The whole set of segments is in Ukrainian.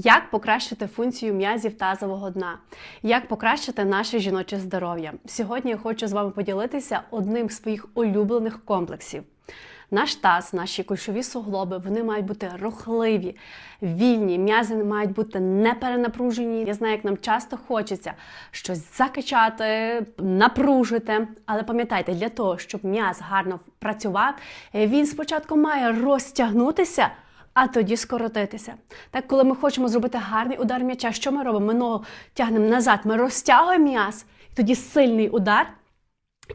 Як покращити функцію м'язів тазового дна? Як покращити наше жіноче здоров'я? Сьогодні я хочу з вами поділитися одним з своїх улюблених комплексів. Наш таз, наші кульшові суглоби, вони мають бути рухливі, вільні, м'язи мають бути не перенапружені. Я знаю, як нам часто хочеться щось закачати, напружити. Але пам'ятайте, для того, щоб м'яз гарно працював, він спочатку має розтягнутися а тоді скоротитися. Так, коли ми хочемо зробити гарний удар м'яча, що ми робимо? Ми ногу тягнемо назад, ми розтягуємо м'яз, і тоді сильний удар.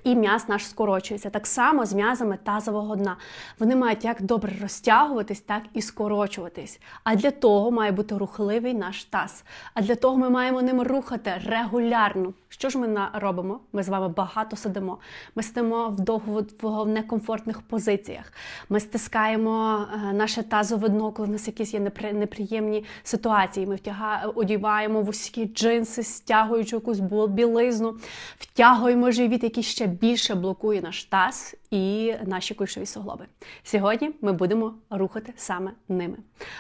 І м'яз наш скорочується. Так само з м'язами тазового дна. Вони мають як добре розтягуватись, так і скорочуватись. А для того має бути рухливий наш таз. А для того ми маємо ним рухати регулярно. Що ж ми робимо? Ми з вами багато сидимо. Ми сидимо в довго в некомфортних позиціях. Ми стискаємо е, наше тазове дно, коли в нас якісь є неприємні ситуації. Ми втяга, одіваємо вузькі джинси, стягуючи якусь білизну, втягуємо живіт, який ще більше блокує наш таз і наші кульшові суглоби. Сьогодні ми будемо рухати саме ними.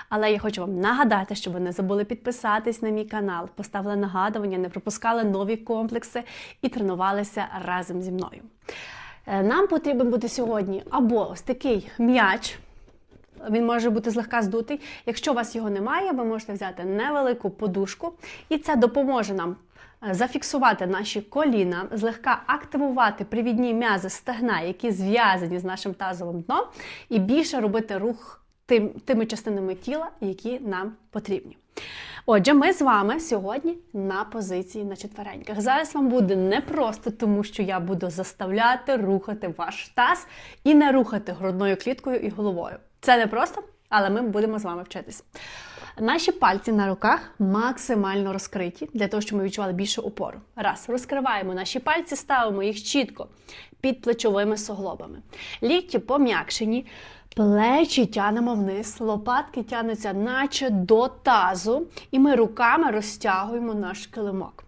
Але я хочу вам нагадати, щоб ви не забули підписатись на мій канал, поставили нагадування, не пропускали нові комплекси і тренувалися разом зі мною. Е, нам потрібен буде сьогодні або ось такий м'яч. Він може бути злегка здутий. Якщо у вас його немає, ви можете взяти невелику подушку, і це допоможе нам зафіксувати наші коліна, злегка активувати привідні м'язи стегна, які зв'язані з нашим тазовим дном, і більше робити рух тим, тими частинами тіла, які нам потрібні. Отже, ми з вами сьогодні на позиції на четвереньках. Зараз вам буде непросто, тому що я буду заставляти рухати ваш таз і не рухати грудною кліткою і головою. Це не просто, але ми будемо з вами вчитись. Наші пальці на руках максимально розкриті, для того, щоб ми відчували більшу опору. Раз, розкриваємо наші пальці, ставимо їх чітко під плечовими суглобами. Лікті пом'якшені, плечі тянемо вниз, лопатки тянуться, наче до тазу, і ми руками розтягуємо наш килимок.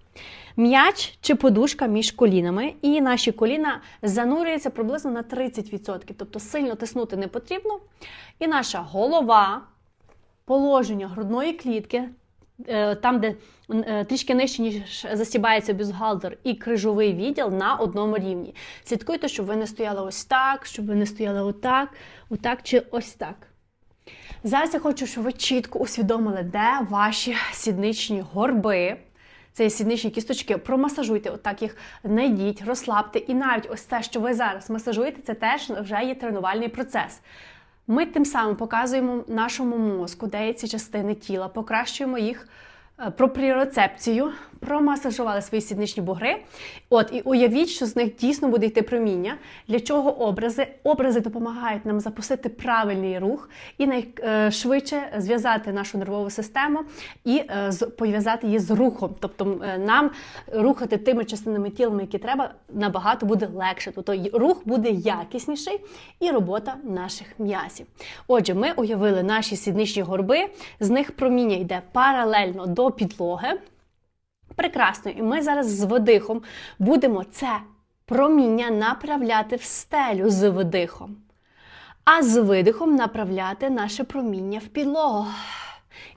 М'яч чи подушка між колінами, і наші коліна занурюються приблизно на 30%. Тобто сильно тиснути не потрібно. І наша голова положення грудної клітки, е, там, де е, трішки нижче, ніж засібається бюстгальтер і крижовий відділ на одному рівні. Слідкуйте, щоб ви не стояли ось так, щоб ви не стояли отак, отак чи ось так. Зараз я хочу, щоб ви чітко усвідомили, де ваші сідничні горби. Це сідничні кісточки, промасажуйте, отак їх найдіть, розслабте. І навіть ось те, що ви зараз масажуєте, це теж вже є тренувальний процес. Ми тим самим показуємо нашому мозку деякі частини тіла, покращуємо їх про пропріорецепцію, промасажували свої сідничні бугри. От, і уявіть, що з них дійсно буде йти проміння. Для чого образи? Образи допомагають нам запустити правильний рух і найшвидше зв'язати нашу нервову систему і е, пов'язати її з рухом. Тобто е, нам рухати тими частинами тіла, які треба, набагато буде легше. Тобто рух буде якісніший і робота наших м'язів. Отже, ми уявили наші сідничні горби, з них проміння йде паралельно до підлоги. Прекрасно, і ми зараз з видихом будемо це проміння направляти в стелю з видихом. А з видихом направляти наше проміння в підлогу.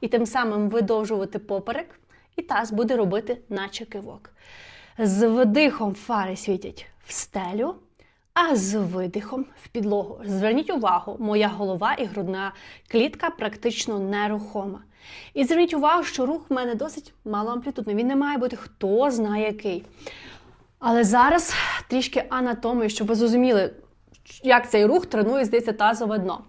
І тим самим видовжувати поперек, і таз буде робити наче кивок. З видихом фари світять в стелю, а з видихом в підлогу. Зверніть увагу, моя голова і грудна клітка практично нерухома. І зверніть увагу, що рух в мене досить малоамплітудний. Він не має бути хто знає який. Але зараз трішки анатомії, щоб ви зрозуміли, як цей рух тренує, здається, тазове дно.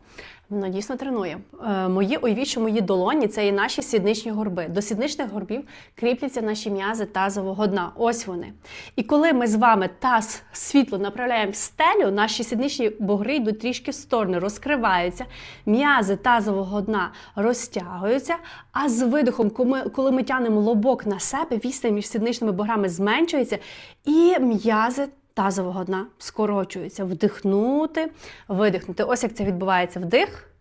Воно дійсно тренує. Е, мої уявіть, мої долоні це і наші сідничні горби. До сідничних горбів кріпляться наші м'язи тазового дна. Ось вони. І коли ми з вами таз світло направляємо в стелю, наші сідничні бугри йдуть трішки в сторони, розкриваються, м'язи тазового дна розтягуються, а з видихом, коли ми тянемо лобок на себе, відстань між сідничними буграми зменшується, і м'язи тазового дна скорочується. Вдихнути, видихнути. Ось як це відбувається вдих,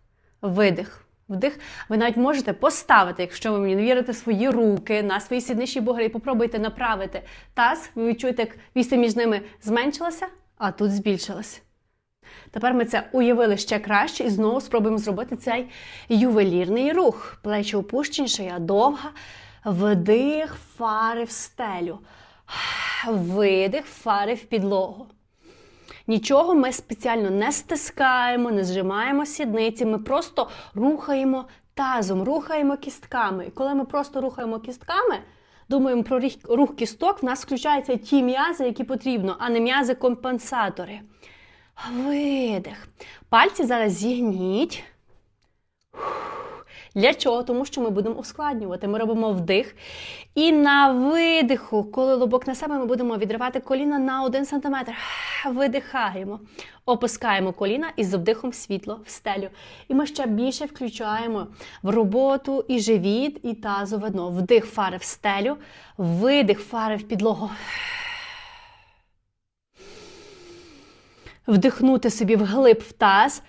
видих. Вдих. Ви навіть можете поставити, якщо ви мені не вірите, свої руки на свої сідничні бугри і попробуйте направити таз. Ви відчуєте, як вісти між ними зменшилася, а тут збільшилась. Тепер ми це уявили ще краще і знову спробуємо зробити цей ювелірний рух. Плечі опущені, шия довга. Вдих, фари в стелю. Видих, фари в підлогу. Нічого ми спеціально не стискаємо, не зжимаємо сідниці, ми просто рухаємо тазом, рухаємо кістками. І коли ми просто рухаємо кістками, думаємо про рух кісток, в нас включаються ті м'язи, які потрібно, а не м'язи-компенсатори. Видих. Пальці зараз зігніть. Для чого? Тому що ми будемо ускладнювати. Ми робимо вдих. І на видиху, коли лобок на себе, ми будемо відривати коліна на 1 см. Видихаємо. Опускаємо коліна і з вдихом світло в стелю. І ми ще більше включаємо в роботу і живіт, і тазове дно. Вдих фари в стелю, видих фари в підлогу. Вдихнути собі вглиб в таз.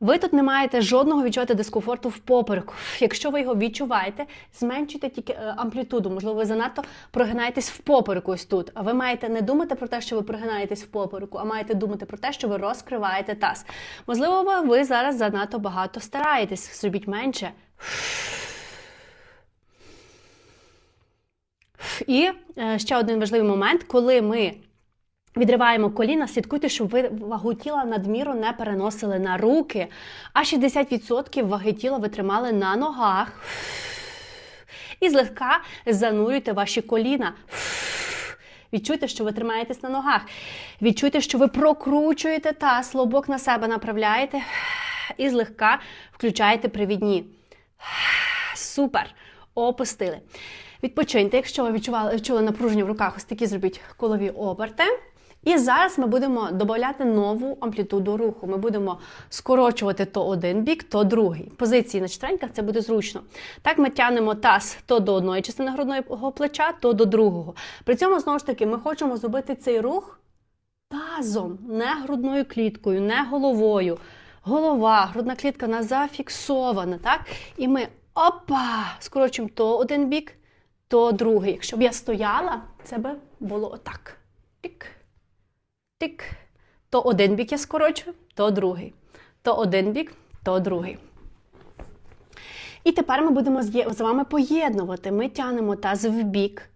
Ви тут не маєте жодного відчувати дискомфорту в попереку. Якщо ви його відчуваєте, зменшуйте тільки е, амплітуду. Можливо, ви занадто прогинаєтесь в попереку ось тут. А ви маєте не думати про те, що ви прогинаєтесь в попереку, а маєте думати про те, що ви розкриваєте таз. Можливо, ви зараз занадто багато стараєтесь, зробіть менше. І е, ще один важливий момент, коли ми Відриваємо коліна, слідкуйте, щоб ви вагу тіла надміру не переносили на руки, а 60% ваги тіла ви тримали на ногах. І злегка занурюйте ваші коліна. Відчуйте, що ви тримаєтесь на ногах. Відчуйте, що ви прокручуєте таз, лобок на себе направляєте і злегка включаєте привідні. Супер! Опустили. Відпочиньте, якщо ви відчували, відчули напруження в руках, ось такі зробіть колові оберти. І зараз ми будемо додати нову амплітуду руху. Ми будемо скорочувати то один бік, то другий. Позиції на четвереньках це буде зручно. Так ми тянемо таз то до одної частини грудного плеча, то до другого. При цьому, знову ж таки, ми хочемо зробити цей рух тазом, не грудною кліткою, не головою. Голова, грудна клітка вона зафіксована. так? І ми опа! Скорочуємо то один бік, то другий. Якщо б я стояла, це би було отак. Пік тик. То один бік я скорочую, то другий. То один бік, то другий. І тепер ми будемо з вами поєднувати. Ми тянемо таз в бік,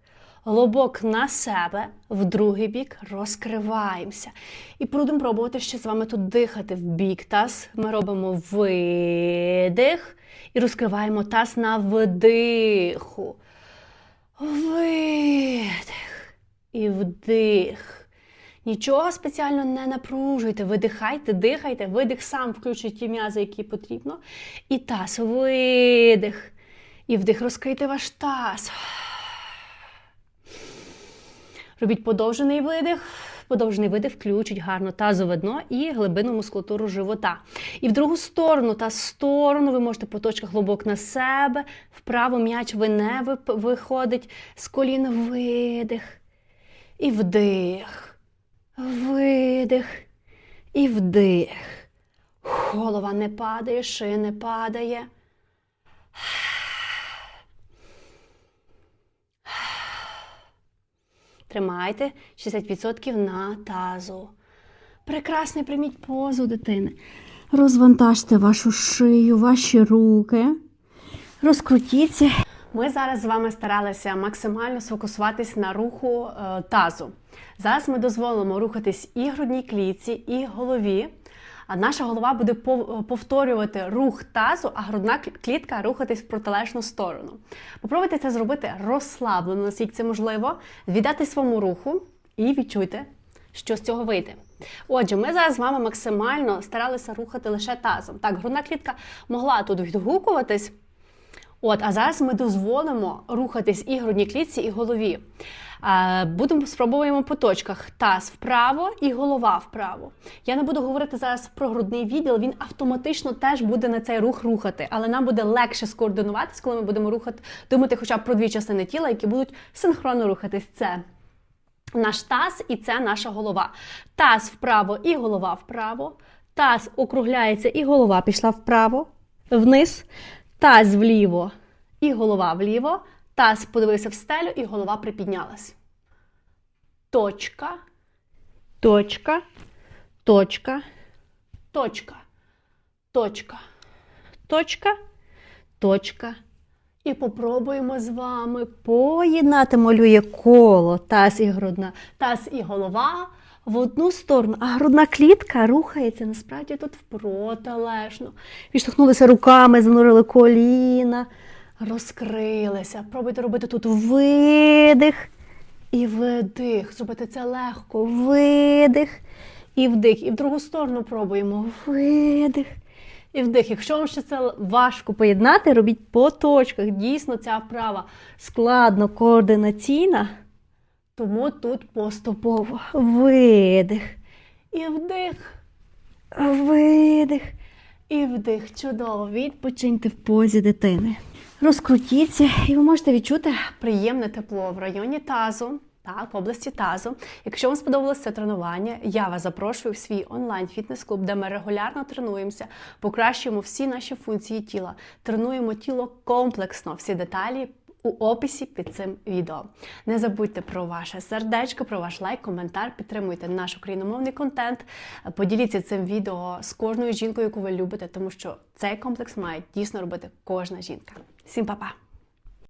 лобок на себе, в другий бік розкриваємося. І будемо пробувати ще з вами тут дихати в бік таз. Ми робимо видих і розкриваємо таз на вдиху. Видих і вдих. Нічого спеціально не напружуйте, видихайте, дихайте, видих сам включить ті м'язи, які потрібно. І таз, видих. І вдих, розкрийте ваш таз. Робіть подовжений видих. Подовжений видих включить гарно тазове дно і глибину мускулатуру живота. І в другу сторону, та сторону, ви можете по глибок на себе, вправо м'яч ви не виходить з колін видих. І вдих. Видих і вдих. Голова не падає, шия не падає. Тримайте 60% на тазу. Прекрасно прийміть позу дитини. Розвантажте вашу шию, ваші руки. Розкрутіться. Ми зараз з вами старалися максимально сфокусуватись на руху е, тазу. Зараз ми дозволимо рухатись і грудній клітці, і голові. А наша голова буде повторювати рух тазу, а грудна клітка рухатись в протилежну сторону. Попробуйте це зробити розслаблено, наскільки це можливо, віддати своєму руху і відчуйте, що з цього вийде. Отже, ми зараз з вами максимально старалися рухати лише тазом. Так, грудна клітка могла тут відгукуватись. От, а зараз ми дозволимо рухатись і грудній клітці, і голові. Будемо спробуємо по точках таз вправо і голова вправо. Я не буду говорити зараз про грудний відділ, він автоматично теж буде на цей рух рухати, але нам буде легше скоординуватись, коли ми будемо рухати, думати хоча б про дві частини тіла, які будуть синхронно рухатись. Це наш таз і це наша голова. Таз вправо і голова вправо. Таз округляється і голова пішла вправо, вниз, таз вліво і голова вліво. Таз подивився в стелю і голова припіднялась. Точка. Точка, точка, точка, точка, точка, точка. І попробуємо з вами поєднати малює коло, таз і грудна, таз і голова в одну сторону, а грудна клітка рухається насправді тут в протилежну. Відштовхнулися руками, занурили коліна, розкрилися. Пробуйте робити тут видих і видих. Зробити це легко. Видих і вдих. І в другу сторону пробуємо. Видих. І вдих. Якщо вам ще це важко поєднати, робіть по точках. Дійсно, ця вправа складно координаційна. Тому тут поступово видих. І вдих. Видих. І вдих. Чудово. Відпочиньте в позі дитини. Розкрутіться, і ви можете відчути приємне тепло в районі тазу. Так, в області тазу. Якщо вам сподобалося це тренування, я вас запрошую в свій онлайн-фітнес-клуб, де ми регулярно тренуємося, покращуємо всі наші функції тіла, тренуємо тіло комплексно, всі деталі у описі під цим відео. Не забудьте про ваше сердечко, про ваш лайк, коментар, підтримуйте наш україномовний контент. Поділіться цим відео з кожною жінкою, яку ви любите, тому що цей комплекс має дійсно робити кожна жінка. Всім па-па!